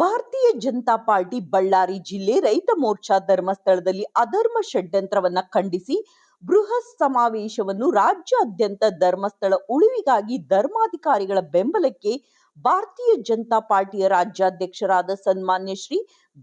ಭಾರತೀಯ ಜನತಾ ಪಾರ್ಟಿ ಬಳ್ಳಾರಿ ಜಿಲ್ಲೆ ರೈತ ಮೋರ್ಚಾ ಧರ್ಮಸ್ಥಳದಲ್ಲಿ ಅಧರ್ಮ ಷಡ್ಯಂತ್ರವನ್ನ ಖಂಡಿಸಿ ಬೃಹತ್ ಸಮಾವೇಶವನ್ನು ರಾಜ್ಯಾದ್ಯಂತ ಧರ್ಮಸ್ಥಳ ಉಳಿವಿಗಾಗಿ ಧರ್ಮಾಧಿಕಾರಿಗಳ ಬೆಂಬಲಕ್ಕೆ ಭಾರತೀಯ ಜನತಾ ಪಾರ್ಟಿಯ ರಾಜ್ಯಾಧ್ಯಕ್ಷರಾದ ಸನ್ಮಾನ್ಯ ಶ್ರೀ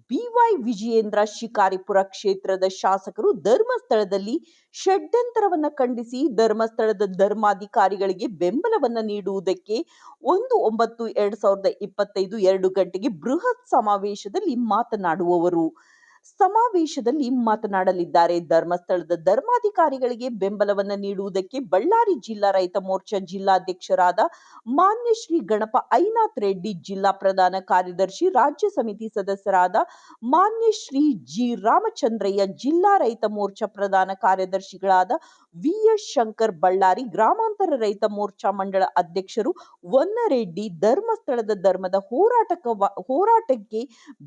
ಬಿವೈ ವಿಜಯೇಂದ್ರ ಶಿಕಾರಿಪುರ ಕ್ಷೇತ್ರದ ಶಾಸಕರು ಧರ್ಮಸ್ಥಳದಲ್ಲಿ ಷಡ್ಯಂತರವನ್ನು ಖಂಡಿಸಿ ಧರ್ಮಸ್ಥಳದ ಧರ್ಮಾಧಿಕಾರಿಗಳಿಗೆ ಬೆಂಬಲವನ್ನ ನೀಡುವುದಕ್ಕೆ ಒಂದು ಒಂಬತ್ತು ಎರಡ್ ಸಾವಿರದ ಇಪ್ಪತ್ತೈದು ಎರಡು ಗಂಟೆಗೆ ಬೃಹತ್ ಸಮಾವೇಶದಲ್ಲಿ ಮಾತನಾಡುವವರು. ಸಮಾವೇಶದಲ್ಲಿ ಮಾತನಾಡಲಿದ್ದಾರೆ. ಧರ್ಮಸ್ಥಳದ ಧರ್ಮಾಧಿಕಾರಿಗಳಿಗೆ ಬೆಂಬಲವನ್ನ ನೀಡುವುದಕ್ಕೆ ಬಳ್ಳಾರಿ ಜಿಲ್ಲಾ ರೈತ ಮೋರ್ಚಾ ಜಿಲ್ಲಾಧ್ಯಕ್ಷರಾದ ಮಾನ್ಯ ಶ್ರೀ ಗಣಪ ಐನಾಥ್ ರೆಡ್ಡಿ, ಜಿಲ್ಲಾ ಪ್ರಧಾನ ಕಾರ್ಯದರ್ಶಿ, ರಾಜ್ಯ ಸಮಿತಿ ಸದಸ್ಯರಾದ ಮಾನ್ಯ ಶ್ರೀ ಜಿ ರಾಮಚಂದ್ರಯ್ಯ, ಜಿಲ್ಲಾ ರೈತ ಮೋರ್ಚಾ ಪ್ರಧಾನ ಕಾರ್ಯದರ್ಶಿಗಳಾದ ವಿ ಶಂಕರ್ ಬಳ್ಳಾರಿ, ಗ್ರಾಮಾಂತರ ರೈತ ಮೋರ್ಚಾ ಮಂಡಳ ಅಧ್ಯಕ್ಷರು ವನ್ನರೆಡ್ಡಿ ಧರ್ಮಸ್ಥಳದ ಧರ್ಮದ ಹೋರಾಟಕ ಹೋರಾಟಕ್ಕೆ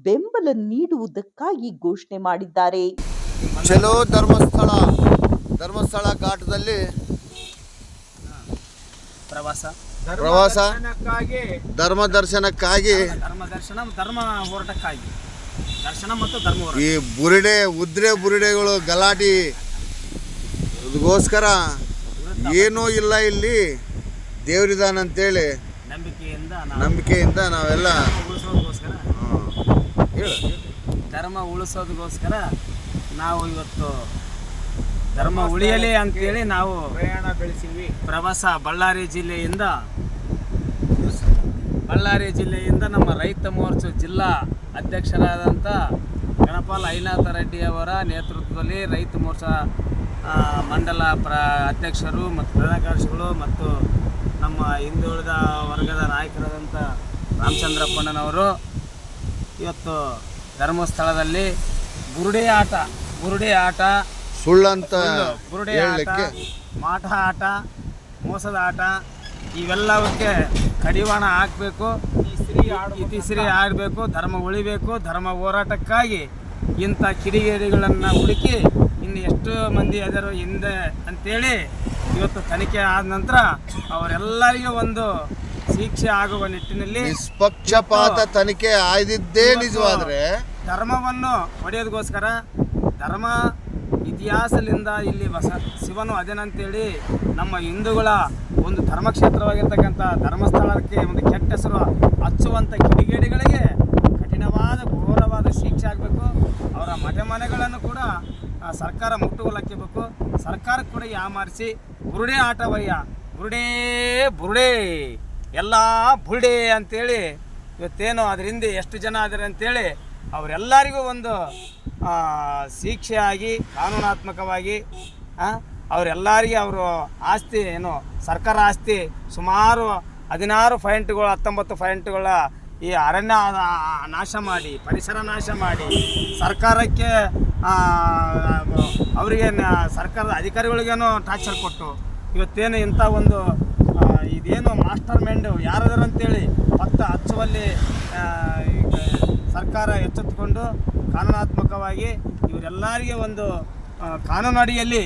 ಬೆಂಬಲ ನೀಡುವುದಕ್ಕಾಗಿ ಘೋಷಣೆ ಮಾಡಿದ್ದಾರೆ. ಚಲೋ ಧರ್ಮಸ್ಥಳ. ಧರ್ಮಸ್ಥಳ ಘಾಟದಲ್ಲಿ ಪ್ರವಾಸ. ಪ್ರವಾಸ. ಧರ್ಮ ದರ್ಶನಕ್ಕಾಗಿ. ಧರ್ಮ ದರ್ಶನ ಧರ್ಮ ಹೋರಾಟಕ್ಕಾಗಿ. ದರ್ಶನ ಮತ್ತು ಧರ್ಮ ಈ ಬುರುಡೆ ಉದ್ರೆ ಬುರುಡೆಗಳು ಗಲಾಟಿ. ಅದಕ್ಕೋಸ್ಕರ ಏನೂ ಇಲ್ಲ ಇಲ್ಲಿ. ದೇವರಿದಾನ ಅಂತೇಳಿ ನಂಬಿಕೆಯಿಂದ ನಂಬಿಕೆಯಿಂದ ನಾವೆಲ್ಲ. ಹೇಳು. ಧರ್ಮ ಉಳಿಸೋದಕ್ಕೋಸ್ಕರ ನಾವು ಇವತ್ತು ಧರ್ಮ ಉಳಿಯಲಿ ಅಂತೇಳಿ ನಾವು ಪ್ರಯಾಣ ಬೆಳೆಸಿವಿ ಪ್ರವಾಸ ಬಳ್ಳಾರಿ ಜಿಲ್ಲೆಯಿಂದ ಬಳ್ಳಾರಿ ಜಿಲ್ಲೆಯಿಂದ ನಮ್ಮ ರೈತ ಮೋರ್ಚಾ ಜಿಲ್ಲಾ ಅಧ್ಯಕ್ಷರಾದಂಥ ಗಣಪಾಲ್ ಐನಾಥ ರೆಡ್ಡಿ ಅವರ ನೇತೃತ್ವದಲ್ಲಿ ರೈತ ಮೋರ್ಚಾ ಮಂಡಲ ಪ್ರ ಅಧ್ಯಕ್ಷರು ಮತ್ತು ಪ್ರಧಾನ ಕಾರ್ಯದರ್ಶಿಗಳು ಮತ್ತು ನಮ್ಮ ಹಿಂದುಳಿದ ವರ್ಗದ ನಾಯಕರಾದಂಥ ರಾಮಚಂದ್ರಪ್ಪಣ್ಣನವರು ಇವತ್ತು ಧರ್ಮಸ್ಥಳದಲ್ಲಿ ಬುರುಡೆ ಆಟ ಬುರುಡೆ ಆಟ ಸುಳ್ಳಂತ ಬುರುಡೆ ಆಟ ಮಾಟ ಆಟ ಮೋಸದ ಆಟ ಇವೆಲ್ಲವಕ್ಕೆ ಕಡಿವಾಣ ಹಾಕಬೇಕು ಇತಿಶ್ರೀ ಆಡಬೇಕು ಧರ್ಮ ಉಳಿಬೇಕು ಧರ್ಮ ಹೋರಾಟಕ್ಕಾಗಿ ಇಂಥ ಕಿಡಿಗೇಡಿಗಳನ್ನು ಹುಡುಕಿ ಇನ್ನು ಎಷ್ಟು ಮಂದಿ ಅದರ ಹಿಂದೆ ಅಂತೇಳಿ ಇವತ್ತು ತನಿಖೆ ಆದ ನಂತರ ಅವರೆಲ್ಲರಿಗೂ ಒಂದು ಶಿಕ್ಷೆ ಆಗುವ ನಿಟ್ಟಿನಲ್ಲಿ ನಿಷ್ಪಕ್ಷಪಾತ ತನಿಖೆ ಆಯ್ದಿದ್ದೇ ನಿಜವಾದ್ರೆ ಧರ್ಮವನ್ನು ಹೊಡೆಯೋದಕ್ಕೋಸ್ಕರ ಧರ್ಮ ಇತಿಹಾಸದಿಂದ ಇಲ್ಲಿ ಬಸ ಶಿವನು ಅದೇನಂತೇಳಿ ನಮ್ಮ ಹಿಂದೂಗಳ ಒಂದು ಧರ್ಮಕ್ಷೇತ್ರವಾಗಿರ್ತಕ್ಕಂಥ ಧರ್ಮಸ್ಥಳಕ್ಕೆ ಒಂದು ಕೆಟ್ಟ ಹೆಸರು ಹಚ್ಚುವಂಥ ಕಿಡಿಗೇಡಿಗಳಿಗೆ ಕಠಿಣವಾದ ಘೋರವಾದ ಶಿಕ್ಷೆ ಆಗಬೇಕು. ಅವರ ಮನೆ ಮನೆಗಳನ್ನು ಕೂಡ ಸರ್ಕಾರ ಮುಟ್ಟುಗೋಲಾಕಬೇಕು ಸರ್ಕಾರ ಕೂಡ ಯಾಮಾರಿಸಿ ಬುರುಡೆ ಆಟವಯ್ಯ. ಬುರುಡೇ ಬುರುಡೆ. ಎಲ್ಲ ಬುಲ್ಡೆ ಅಂತೇಳಿ ಇವತ್ತೇನು ಅದ್ರ ಹಿಂದೆ ಎಷ್ಟು ಜನ ಆದರೆ ಅಂತೇಳಿ ಅವರೆಲ್ಲರಿಗೂ ಒಂದು ಆ, ಶಿಕ್ಷೆ ಆಗಿ ಕಾನೂನಾತ್ಮಕವಾಗಿ ಅವರೆಲ್ಲರಿಗೆ ಅವರು ಆಸ್ತಿ ಏನು ಸರ್ಕಾರ ಆಸ್ತಿ ಸುಮಾರು ಹದಿನಾರು ಪಾಯಿಂಟ್ಗಳು ಹತ್ತೊಂಬತ್ತು ಪಾಯಿಂಟ್ಗಳ ಈ ಅರಣ್ಯ ನಾಶ ಮಾಡಿ ಪರಿಸರ ನಾಶ ಮಾಡಿ ಸರ್ಕಾರಕ್ಕೆ ಅವರಿಗೆ ಸರ್ಕಾರದ ಅಧಿಕಾರಿಗಳಿಗೇನು ಟಾರ್ಚರ್ ಕೊಟ್ಟು ಇವತ್ತೇನು ಇಂಥ ಒಂದು ಇದೇನು ಮಾಸ್ಟರ್ ಮೈಂಡ್, ಯಾರಾದ್ರು ಅಂತೇಳಿ ಪತ್ತ ಹಚ್ಚುವಲ್ಲಿ ಸರ್ಕಾರ ಎಚ್ಚೆತ್ತುಕೊಂಡು ಕಾನೂನಾತ್ಮಕವಾಗಿ ಇವರೆಲ್ಲರಿಗೆ ಒಂದು ಕಾನೂನು ಅಡಿಯಲ್ಲಿ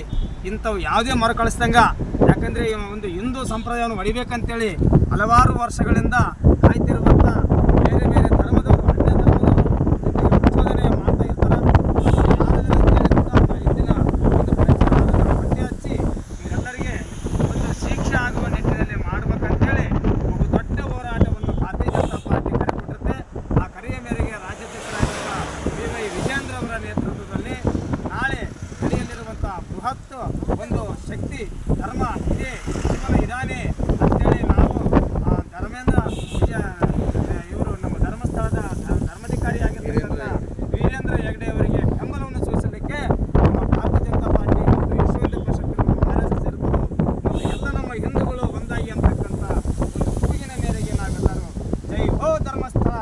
ಇಂಥವು ಯಾವುದೇ ಮರುಕಳಿಸ್ದಂಗ ಯಾಕಂದರೆ ಒಂದು ಹಿಂದೂ ಸಂಪ್ರದಾಯವನ್ನು ಒಡಿಬೇಕಂತೇಳಿ ಹಲವಾರು ವರ್ಷಗಳಿಂದ ಕಾಯ್ತಿರುವಂಥ ಬೇರೆ ಬೇರೆ ಧರ್ಮದವರು ಅನ್ಯ ಧರ್ಮದವರು ಇದಕ್ಕೆ ಪ್ರಚೋದನೆ ಮಾಡ್ತಾ ಇರ್ತಾರೆ ಯಾರಾದರೂ ಅಂತೇಳಿ ಕೂಡ ಇಂದಿನ ಒಂದು ಪರಿಸರವನ್ನು ಪತ್ತೆ ಹಚ್ಚಿ ಇವರೆಲ್ಲರಿಗೆ ಒಂದು ಶಿಕ್ಷೆ ಆಗುವ ನಿಟ್ಟಿನಲ್ಲಿ ಮಾಡ್ಬೇಕಂತೇಳಿ ಒಂದು ದೊಡ್ಡ ಹೋರಾಟವನ್ನು ಭಾರತೀಯ ಜನತಾ ಪಾರ್ಟಿ ಕರೆ ಕೊಟ್ಟಿರುತ್ತೆ ಆ ಕರೆಯ ಮೇರೆಗೆ ರಾಜ್ಯಾಧ್ಯಕ್ಷರಾಗಿರುವ ಬಿ ವೈ ವಿಜೇಂದ್ರ ಅವರ ನೇತೃತ್ವದಲ್ಲಿ ನಾಳೆ ನಡೆಯಲಿರುವಂಥ ಬೃಹತ್ ಒಂದು ಶಕ್ತಿ ಧರ್ಮ ಇದೆ. ಶಿವನ ಇದಾನೆ ಅಂತೇಳಿ ನಾವು ಆ ಧರ್ಮೇಂದ್ರ ಇವರು ನಮ್ಮ ಧರ್ಮಸ್ಥಳದ ಧರ್ಮಾಧಿಕಾರಿಯಾಗಿರ್ತಕ್ಕಂಥ ವೀರೇಂದ್ರ ಹೆಗ್ಡೆ ಅವರಿಗೆ ಬೆಂಬಲವನ್ನು ಸೂಚಿಸಲಿಕ್ಕೆ ನಮ್ಮ ಭಾರತೀಯ ಜನತಾ ಪಾರ್ಟಿ ಮತ್ತು ವಿಶ್ವ ಹಿಂದೂ ಪರಿಷತ್ತು ಆರ್ ಎಸ್ ಎಸ್ ಇರ್ಬೋದು ಮತ್ತು ಎಲ್ಲ ನಮ್ಮ ಹಿಂದೂಗಳು ಒಂದಾಗಿ ಅಂತಕ್ಕಂಥ ಒಂದು ಕೂಗಿನ ಮೇರೆಗೆ ನಾವೆಲ್ಲರೂ ಜೈ ಹೋ ಧರ್ಮಸ್ಥಳ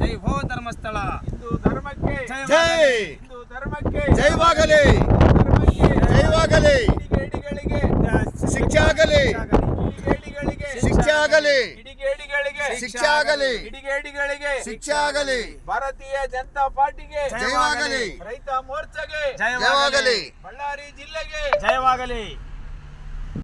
ಜೈ ಹೋ ಧರ್ಮಸ್ಥಳ. ಹಿಂದೂ ಧರ್ಮಕ್ಕೆ ಜೈ ಹಿಂದೂ ಧರ್ಮಕ್ಕೆ ಜೈವಾಗಲಿ ಧರ್ಮಕ್ಕೆ ಜೈವಾಗಲಿ ಕಿಡಿಗೇಡಿಗಳಿಗೆ ಶಿಕ್ಷೆ ಆಗಲಿ ಕಿಡಿಗೇಡಿಗಳಿಗೆ ಶಿಕ್ಷೆ ಆಗಲಿ ಕಿಡಿಗೇಡಿಗಳಿಗೆ ಶಿಕ್ಷೆ ಆಗಲಿ. ಕಿಡಿಗೇಡಿಗಳಿಗೆ ಶಿಕ್ಷೆ ಆಗಲಿ. ಭಾರತೀಯ ಜನತಾ ಪಾರ್ಟಿಗೆ ಜಯವಾಗಲಿ. ರೈತ ಮೋರ್ಚಾಗೆ ಜಯವಾಗಲಿ. ಬಳ್ಳಾರಿ ಜಿಲ್ಲೆಗೆ ಜಯವಾಗಲಿ.